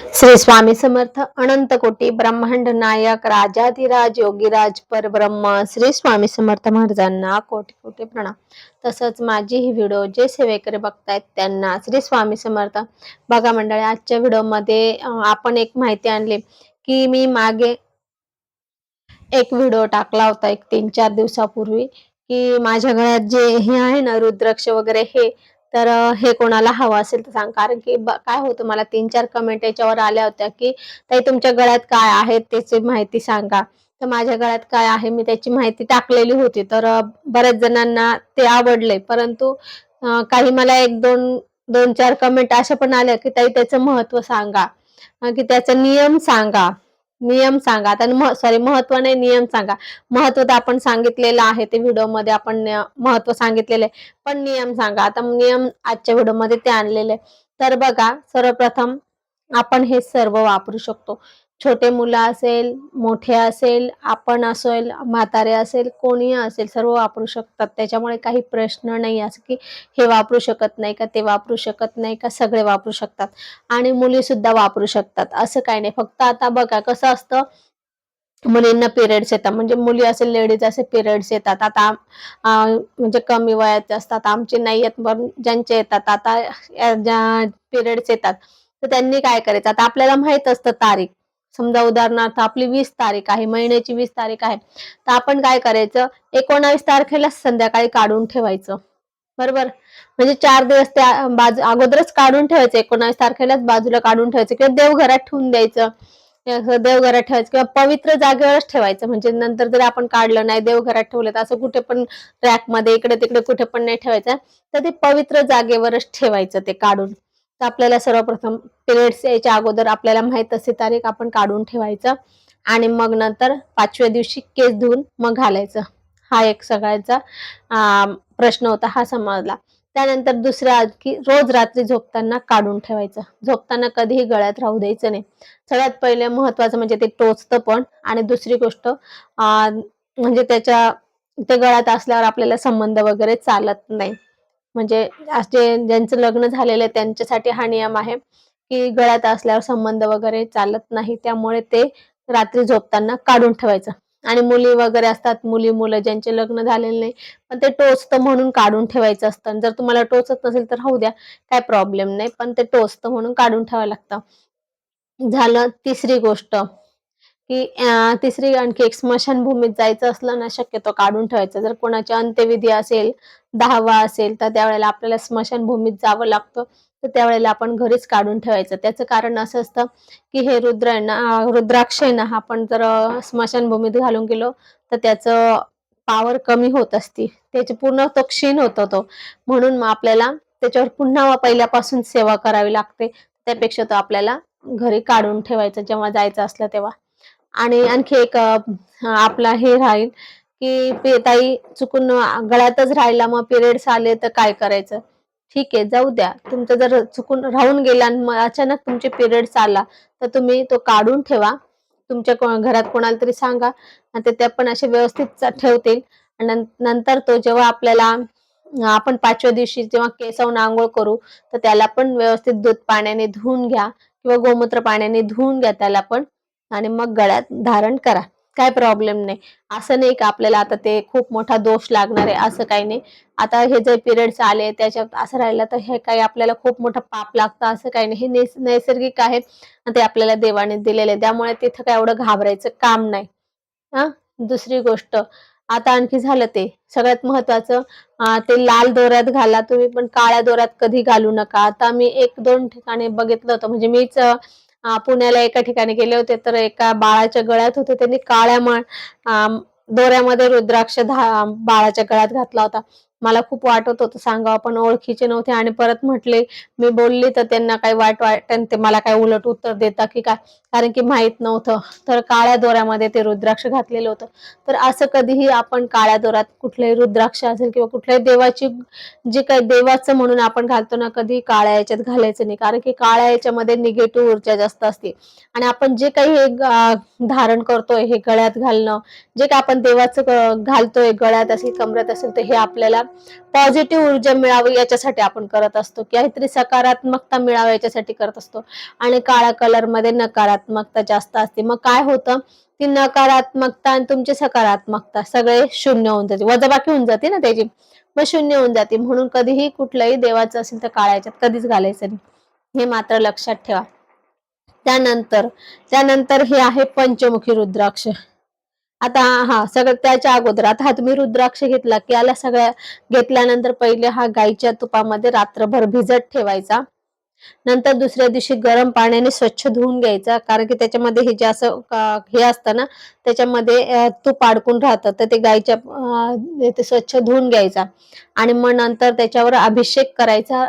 श्री स्वामी समर्थ अनंत कोटी ब्रह्मांड नायक राजाधिराज योगीराज परब्रह्म श्री स्वामी समर्थ महाराजांना कोटी कोटी प्रणाम. तसंच माझी ही व्हिडिओ जे सेवेकरी बघतायत त्यांना श्री स्वामी समर्थ. बघा मंडळी आजच्या व्हिडिओमध्ये आपण एक माहिती आणली की मी मागे एक व्हिडिओ टाकला होता एक तीन चार दिवसापूर्वी की माझ्या घरात जे हे आहे ना रुद्राक्ष वगैरे हे तर हे कोणाला हवं असेल तर सांग. कारण की काय होतं मला तीन चार कमेंट याच्यावर आल्या होत्या की ताई तुमच्या गळ्यात काय आहे त्याची माहिती सांगा. तर माझ्या गळ्यात काय आहे मी त्याची माहिती टाकलेली होती. तर बऱ्याच जणांना ते आवडले. परंतु काही मला एक दोन दोन चार कमेंट अशा पण आल्या की ताई त्याचं महत्त्व सांगा. की त्याचा नियम सांगा. नियम सांगा. आता सॉरी महत्त्व नाही नियम सांगा. महत्त्व तर आपण सांगितलेलं आहे ते व्हिडिओमध्ये आपण महत्त्व सांगितलेलं आहे. पण नियम सांगा. आता नियम आजच्या व्हिडिओमध्ये ते आणलेले तर बघा सर्वप्रथम आपण हे सर्व वापरू शकतो. छोटे मुलं असेल मोठे असेल आपण असेल म्हातारे असेल कोणी असेल सर्व वापरू शकतात. त्याच्यामुळे काही प्रश्न नाही असं की हे वापरू शकत नाही का ते वापरू शकत नाही का सगळे वापरू शकतात. आणि मुली सुद्धा वापरू शकतात. असं काही नाही. फक्त आता बघा कसं असतं मुलींना पिरियड्स येतात. म्हणजे मुली असेल लेडीज असे पिरियड्स येतात. आता म्हणजे कमी वयाचे असतात. आमचे नाही येत पण ज्यांचे येतात आता या ज्या पिरियड्स येतात तर त्यांनी काय करायचं? आता आपल्याला माहीत असतं तारीख. समजा उदाहरणार्थ आपली वीस तारीख आहे महिन्याची वीस तारीख आहे तर आपण काय करायचं? एकोणावीस तारखेला संध्याकाळी काढून ठेवायचं. बरोबर? म्हणजे चार दिवस त्या बाजू अगोदरच काढून ठेवायचं एकोणावीस तारखेलाच बाजूला काढून ठेवायचं किंवा देवघरात ठेवून द्यायचं. देवघरात ठेवायचं किंवा पवित्र जागेवरच ठेवायचं. म्हणजे नंतर जरी आपण काढलं नाही देवघरात ठेवलं तर असं कुठे पण रॅकमध्ये इकडे तिकडे कुठे पण नाही ठेवायचं. तर ते पवित्र जागेवरच ठेवायचं ते काढून. तर आपल्याला सर्वप्रथम पिरियड्स यायच्या अगोदर आपल्याला माहीत असे तारीख आपण काढून ठेवायचं. आणि मग नंतर पाचव्या दिवशी केस धुवून मग घालायचं. हा एक सगळ्याचा प्रश्न होता हा समजला. त्यानंतर दुसऱ्या आणखी रोज रात्री झोपताना काढून ठेवायचं. झोपताना कधीही गळ्यात राहू द्यायचं नाही. सगळ्यात पहिले महत्वाचं म्हणजे ते टोचतं पण. आणि दुसरी गोष्ट म्हणजे त्याच्या ते गळ्यात असल्यावर आपल्याला संबंध वगैरे चालत नाही. म्हणजे असे ज्यांचं लग्न झालेलं आहे त्यांच्यासाठी हा नियम आहे की गळ्यात असल्यावर संबंध वगैरे चालत नाही त्यामुळे ते रात्री झोपताना काढून ठेवायचं. आणि मुली वगैरे असतात मुली मुलं ज्यांचे लग्न झालेले नाही पण ते टोचतं म्हणून काढून ठेवायचं असतं. आणि जर तुम्हाला टोचत नसेल तर राहू द्या काय प्रॉब्लेम नाही पण ते टोचतं म्हणून काढून ठेवावं लागतं. झालं तिसरी गोष्ट. की तिसरी आणखी एक स्मशानभूमीत जायचं असलं ना शक्यतो काढून ठेवायचं. जर कोणाची अंत्यविधी असेल दहावा असेल तर त्यावेळेला आपल्याला स्मशानभूमीत जावं लागतं. तर त्यावेळेला आपण घरीच काढून ठेवायचं. त्याचं कारण असं असतं की हे रुद्र आहे ना रुद्राक्ष आहे ना आपण जर स्मशानभूमीत घालून गेलो तर त्याचं पावर कमी होत असती. त्याची पूर्ण तो क्षीण होतो तो. म्हणून मग आपल्याला त्याच्यावर पुन्हा पहिल्यापासून सेवा करावी लागते. त्यापेक्षा तो आपल्याला घरी काढून ठेवायचं जेव्हा जायचं असलं तेव्हा. आणि आणखी एक आपला हे राहील की पे- ताई चुकून गळ्यातच राहिला मग पिरियड्स आले तर काय करायचं? ठीक आहे जाऊ द्या. तुमचं जर चुकून राहून गेला आणि मग अचानक तुमचे पिरियड्स आला तर तुम्ही तो काढून ठेवा. तुमच्या घरात कोणाला तरी सांगा. आणि ते पण असे व्यवस्थित ठेवतील. आणि नंतर तो जेव्हा आपल्याला आपण पाचव्या दिवशी जेव्हा केसावून आंघोळ करू तर त्याला पण व्यवस्थित दूध पाण्याने धुवून घ्या. किंवा गोमूत्र पाण्याने धुवून घ्या त्याला पण. आणि मग गळ्यात धारण करा. काय प्रॉब्लेम नाही. असं नाही का आपल्याला आता ते खूप मोठा दोष लागणार आहे असं काही नाही. आता हे जे पिरियड्स आले त्याच्यात असं राहिलं तर हे काही आपल्याला खूप मोठं पाप लागतं असं काही नाही. हे नैसर्गिक आहे ते आपल्याला देवाने दिलेले त्यामुळे तिथं काय एवढं घाबरायचं काम नाही. हा? दुसरी गोष्ट आता आणखी झालं ते. सगळ्यात महत्वाचं ते लाल दोऱ्यात घाला. तुम्ही पण काळ्या दोऱ्यात कधी घालू नका. आता मी एक दोन ठिकाणी बघितलं होतं. म्हणजे मीच पुण्याला एका ठिकाणी गेले होते तर एका बाळाच्या गळ्यात होते. त्यांनी काळ्या मळ दोऱ्यामध्ये रुद्राक्ष धा बाळाच्या गळ्यात घातला होता. मला खूप वाटत होतं सांगावं पण ओळखीचे नव्हते. आणि परत म्हटले मी बोलली तर त्यांना काही वाट वाट आणि ते मला काही उलट उत्तर देता की काय? कारण की माहीत नव्हतं. तर काळ्या दोऱ्यामध्ये ते रुद्राक्ष घातलेलं होतं. तर असं कधीही आपण काळ्या दोऱ्यात कुठलंही रुद्राक्ष असेल किंवा कुठल्याही देवाची जे काही देवाचं म्हणून आपण घालतो ना कधी काळ्या याच्यात घालायचं नाही. कारण की काळ्या याच्यामध्ये निगेटिव्ह ऊर्जा जास्त असते. आणि आपण जे काही हे धारण करतोय हे गळ्यात घालणं जे काही आपण देवाचं घालतोय गळ्यात असेल कमरात असेल तर हे आपल्याला पॉझिटिव्ह ऊर्जा मिळावी याच्यासाठी आपण करत असतो. काहीतरी सकारात्मकता मिळावी याच्यासाठी करत असतो. आणि काळ्या कलरमध्ये नकारात्मकता जास्त असते. मग काय होतं? ती नकारात्मकता आणि तुमची सकारात्मकता सगळे शून्य होऊन जाते. वजाबाकी होऊन जाते ना त्याची. मग शून्य होऊन जाते. म्हणून कधीही कुठलंही देवाचं असेल तर काळ्याच्यात कधीच घालायचं नाही. हे मात्र लक्षात ठेवा. त्यानंतर त्यानंतर हे आहे पंचमुखी रुद्राक्ष. आता हा सगळं त्याच्या अगोदर. आता हा तुम्ही रुद्राक्ष घेतला की याला सगळ्या घेतल्यानंतर पहिले हा गाईच्या तुपामध्ये रात्रभर भिजत ठेवायचा. नंतर दुसऱ्या दिवशी गरम पाण्याने स्वच्छ धुवून घ्यायचा कारण की त्याच्यामध्ये हे जे असं हे असतं ना त्याच्यामध्ये तूप अडकून राहतं तर ते गाईच्या ते स्वच्छ धुवून घ्यायचा. आणि मग नंतर त्याच्यावर अभिषेक करायचा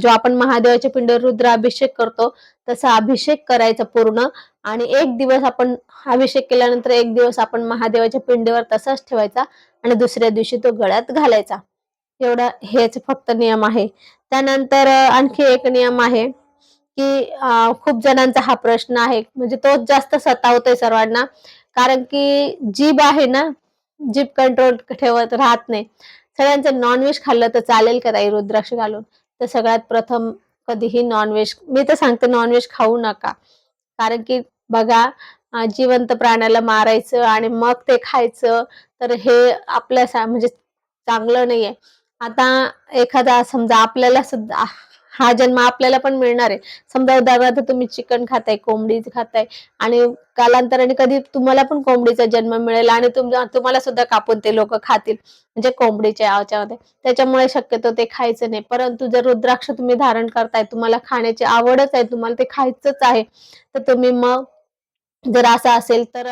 जो आपण महादेवाच्या पिंडीवर रुद्राभिषेक करतो तसा अभिषेक करायचा पूर्ण. आणि एक दिवस आपण अभिषेक केल्यानंतर एक दिवस आपण महादेवाच्या पिंडीवर तसाच ठेवायचा आणि दुसऱ्या दिवशी तो गळ्यात घालायचा. एवढा हेच फक्त नियम आहे. त्यानंतर आणखी एक नियम आहे की खूप जणांचा हा प्रश्न आहे. म्हणजे तोच जास्त सतावतोय सर्वांना. कारण की जीभ आहे ना जीभ कंट्रोल ठेवत राहत नाही. सगळ्यांचं नॉनव्हेज खाल्लं तर चालेल का ताई रुद्राक्ष घालून? तर सगळ्यात प्रथम कधीही नॉनव्हेज मी तर सांगते नॉनव्हेज खाऊ नका. कारण की बघा जिवंत प्राण्याला मारायचं आणि मग ते खायचं तर हे आपल्या सा- म्हणजे चांगलं नाहीये. आता एखादा समजा आपल्याला सुद्धा हा जन्म आपल्याला पण मिळणार आहे. समजा उदाहरणार्थ तुम्ही चिकन खाताय कोंबडी खाताय आणि कालांतराने कधी तुम्हाला पण कोंबडीचा जन्म मिळेल आणि तुम्हाला सुद्धा कापून ते लोक खातील. म्हणजे कोंबडीच्या याच्यामध्ये. त्याच्यामुळे शक्यतो ते खायचं नाही. परंतु जर रुद्राक्ष तुम्ही धारण करताय तुम्हाला खाण्याची आवडच आहे तुम्हाला ते खायचंच आहे तर तुम्ही मग जर असं असेल तर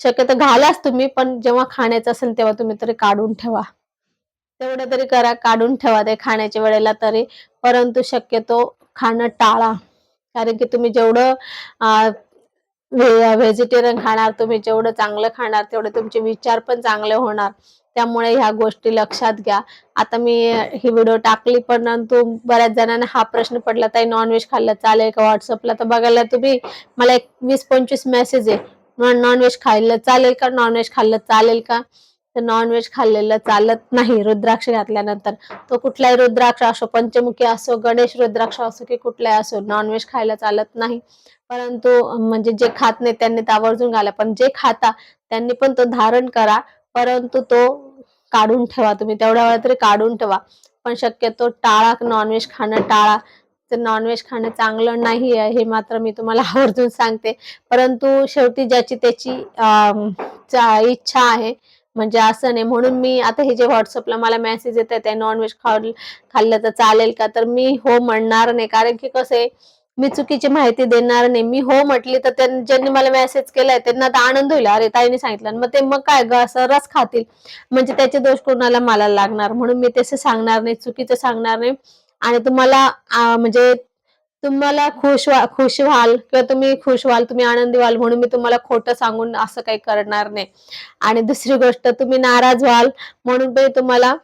शक्यतो घालाच तुम्ही पण जेव्हा खाण्याचं असेल तेव्हा तुम्ही तरी काढून ठेवा. तेवढं तरी करा काढून ठेवा ते खाण्याच्या वेळेला तरी. परंतु शक्यतो खाणं टाळा. कारण की तुम्ही जेवढं व्हेजिटेरियन खाणार तुम्ही जेवढं चांगलं खाणार तेवढे तुमचे विचार पण चांगले होणार. त्यामुळे ह्या गोष्टी लक्षात घ्या. आता मी ही व्हिडिओ टाकली परंतु बऱ्याच जणांना हा प्रश्न पडला ताई नॉनव्हेज खाल्लं चालेल का व्हॉट्सअपला तर बघायला तुम्ही मला एक वीस पंचवीस मेसेज आहे. नॉनव्हेज खाल्लं चालेल का? नॉनव्हेज खाल्लं चालेल का? तर नॉनव्हेज खाल्लेलं चालत नाही रुद्राक्ष घातल्यानंतर. तो कुठलाही रुद्राक्ष असो पंचमुखी असो गणेश रुद्राक्ष असो की कुठलाही असो नॉनव्हेज खायला चालत नाही. परंतु म्हणजे जे खात नाही त्यांनी तर आवर्जून घाला. पण जे खाता त्यांनी पण तो धारण करा. परंतु तो काढून ठेवा तुम्ही. तेवढ्या वेळा तरी काढून ठेवा. पण शक्यतो टाळा नॉनव्हेज खाणं टाळा. तर नॉनव्हेज खाणं चांगलं नाही आहे हे मात्र मी तुम्हाला आवर्जून सांगते. परंतु शेवटी ज्याची त्याची अं, चा- इच्छा आहे म्हणजे असं नाही. म्हणून मी आता हे जे व्हॉट्सअपला मला मेसेज येत आहे नॉनव्हेज खाल खाल्लं तर चालेल का? तर मी हो म्हणणार नाही. कारण की कसं आहे मी चुकीची माहिती देणार नाही. मी हो म्हटली तर ज्यांनी मला मेसेज केलाय त्यांना तर आनंद होईल. अरे ताईने सांगितलं. मग ते मग काय ग? असं रस खातील. म्हणजे त्याचे दोष कोणाला मला लागणार? म्हणून मी तसं सांगणार नाही चुकीचं सांगणार नाही. आणि तुम्हाला म्हणजे तुम्हाला खुश व्हा खुश व्हाल किंवा तुम्ही खुश व्हाल तुम्ही आनंदी व्हाल म्हणून मी तुम्हाला खोटं सांगून असं काही करणार नाही. आणि दुसरी गोष्ट तुम्ही नाराज व्हाल म्हणून मी तुम्हाला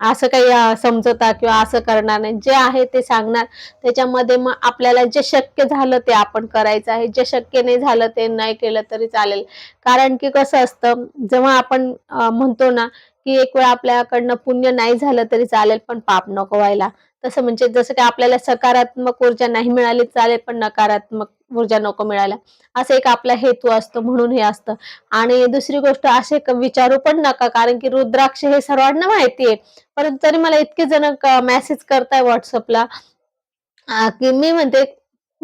असं काही समजता समजवता किंवा असं करणार नाही. जे आहे ते सांगणार. त्याच्यामध्ये मग आपल्याला जे शक्य झालं ते आपण करायचं आहे. जे शक्य नाही झालं ते नाही केलं तरी चालेल. कारण की कसं असतं जेव्हा आपण म्हणतो ना की एक वेळ आपल्याकडनं पुण्य नाही झालं तरी चालेल पण पाप नको व्हायला. तसं म्हणजे जसं की आपल्याला सकारात्मक ऊर्जा नाही मिळाली चालेल पण नकारात्मक ऊर्जा नको मिळायला. असं एक आपला हेतू असतो म्हणून हे असतं. आणि दुसरी गोष्ट असे क- विचारू पण नका कारण की रुद्राक्ष हे सर्वांना माहिती आहे. परंतु तरी मला इतके जण मेसेज करताय व्हॉट्सअपला की मी म्हणते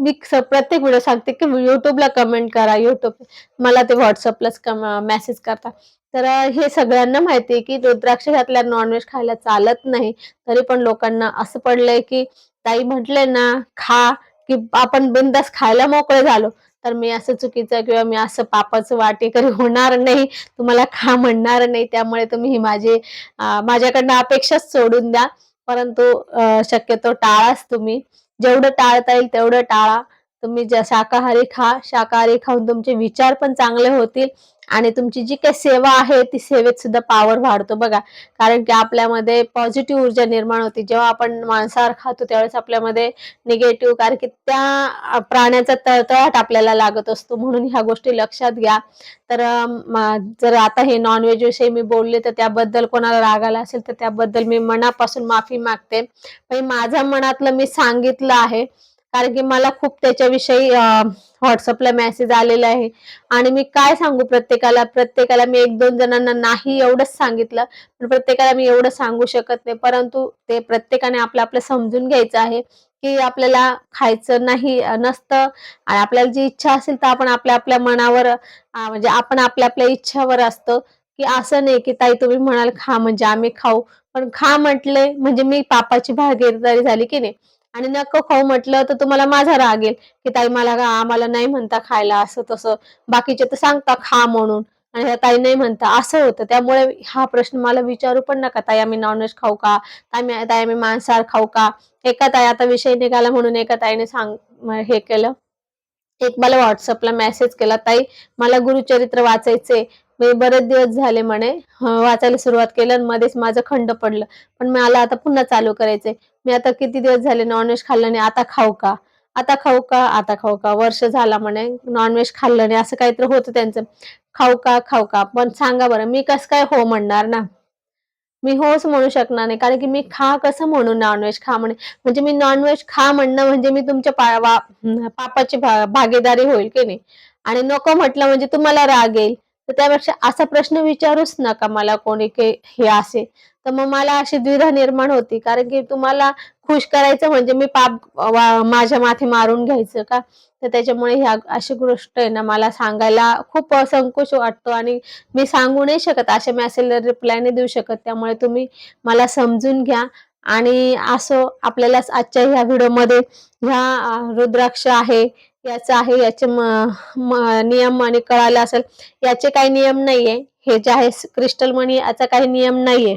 मी प्रत्येक व्हिडिओ सांगते की युट्यूबला कमेंट करा युट्यूब मला ते व्हॉट्सअपलाच मेसेज करता. तर हे सगळ्यांना माहिती आहे की रुद्राक्ष घातल्यावर नॉनव्हेज खायला चालत नाही. तरी पण लोकांना असं पडलंय की ताई म्हटले ना खा की आपण बिंदास खायला मोकळे झालो. तर मी असं चुकीचं किंवा मी असं पापाचं वाटेकरी होणार नाही. तुम्हाला खा म्हणणार नाही. त्यामुळे तुम्ही ही माझी माझ्याकडनं अपेक्षाच सोडून द्या. परंतु शक्यतो टाळाच तुम्ही. जेवढं टाळता येईल तेवढं टाळा. तुम्ही ज्या शाकाहारी खा शाकाहारी खाऊन तुमचे विचार पण चांगले होतील आणि तुमची जी काही सेवा आहे ती सेवेत सुद्धा पावर वाढतो बघा. कारण की आपल्यामध्ये पॉझिटिव्ह ऊर्जा निर्माण होती. जेव्हा आपण मांसाहार खातो त्यावेळेस आपल्यामध्ये निगेटिव्ह कारण की त्या प्राण्याचा तळतळाट आपल्याला लागत असतो. म्हणून ह्या गोष्टी लक्षात घ्या. तर जर आता हे नॉनव्हेज विषयी मी बोलले तर त्याबद्दल कोणाला राग आला असेल तर त्याबद्दल मी मनापासून माफी मागते. पण माझ्या मनातलं मी सांगितलं आहे कारण की मला खूप त्याच्याविषयी व्हॉट्सअपला मेसेज आलेला आहे. आणि मी काय सांगू प्रत्येकाला? प्रत्येकाला मी एक दोन जणांना नाही एवढंच सांगितलं पण प्रत्येकाला मी एवढं सांगू शकत नाही. परंतु ते प्रत्येकाने आपलं आपलं समजून घ्यायचं आहे की आपल्याला खायचं नाही नसतं. आणि आपल्याला जी इच्छा असेल तर आपण आपल्या आपल्या मनावर म्हणजे आपण आपल्या आपल्या इच्छावर असतं की असं नाही की ताई तुम्ही म्हणाल खा म्हणजे आम्ही खाऊ. पण खा म्हटले म्हणजे मी पापाची भागीदारी झाली की नाही? आणि नको खाऊ म्हटलं तर तुम्हाला माझा राग येईल की ताई मला आम्हाला नाही म्हणता खायला असं तसं. बाकीचे तर सांगता खा म्हणून. आणि ताई नाही म्हणता. असं होतं. त्यामुळे हा प्रश्न मला विचारू पण नका. ताई आम्ही नॉनव्हेज खाऊ का? ताई ताई आम्ही मांसाहार खाऊ का? एका ताई आता विषय निघाला म्हणून एका ताईने सांग हे केलं. एक मला व्हॉट्सअपला मेसेज केला ताई मला गुरुचरित्र वाचायचे मी बरेच दिवस झाले म्हणे. वाचायला सुरुवात केलं आणि मध्येच माझं खंड पडलं. पण मला आता पुन्हा चालू करायचंय. मी आता किती दिवस झाले नॉनव्हेज खाल्लं नाही आता खाऊ का? आता खाऊ का? आता खाऊ का? वर्ष झाला म्हणे नॉनव्हेज खाल्लं नाही असं काहीतरी होतं त्यांचं. खाऊ का? खाऊ का? पण सांगा बरं मी कसं काय हो म्हणणार ना? मी होच म्हणू शकणार नाही कारण की मी खा कसं म्हणू नॉनव्हेज खा म्हणे? म्हणजे मी नॉनव्हेज खा म्हणणं म्हणजे मी तुमच्या पापाची भागीदारी होईल की नाही? आणि नको म्हटलं म्हणजे तुम्हाला राग येईल. तर त्यापेक्षा असा प्रश्न विचारूच नका मला कोणी हे असे. तर मग मला अशी द्विधा निर्माण होती. कारण की तुम्हाला खुश करायचं म्हणजे मी पाप माझ्या माथे मारून घ्यायचं का? तर त्याच्यामुळे ह्या अशी गोष्ट आहे ना मला सांगायला खूप संकोच वाटतो. आणि मी सांगू नाही शकत अशा मेसेजला रिप्लाय नाही देऊ शकत. त्यामुळे तुम्ही मला समजून घ्या. आणि असो आपल्याला आजच्या ह्या व्हिडिओमध्ये ह्या रुद्राक्ष आहे याचं आहे याचे नियम आणि कळालं असेल याचे काही नियम नाहीये. हे जे आहे क्रिस्टल मनी याचा काही नियम नाहीये.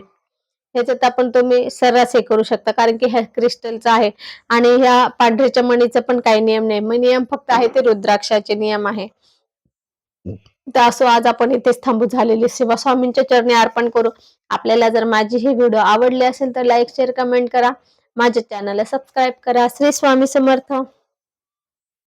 ह्याच्यात आपण तुम्ही सर्रास हे करू शकता कारण की ह्या क्रिस्टलचा आहे. आणि ह्या पांढऱ्याच्या मणीचा पण काही नियम नाही. मग नियम फक्त आहे ते रुद्राक्षाचे नियम आहे. तर असो आज आपण इथेच थांबू झालेली. सेवा स्वामींच्या चरणी अर्पण करू. आपल्याला जर माझी ही व्हिडिओ आवडली असेल तर लाईक शेअर कमेंट करा. माझ्या चॅनलला सबस्क्राईब करा. श्री स्वामी समर्थ.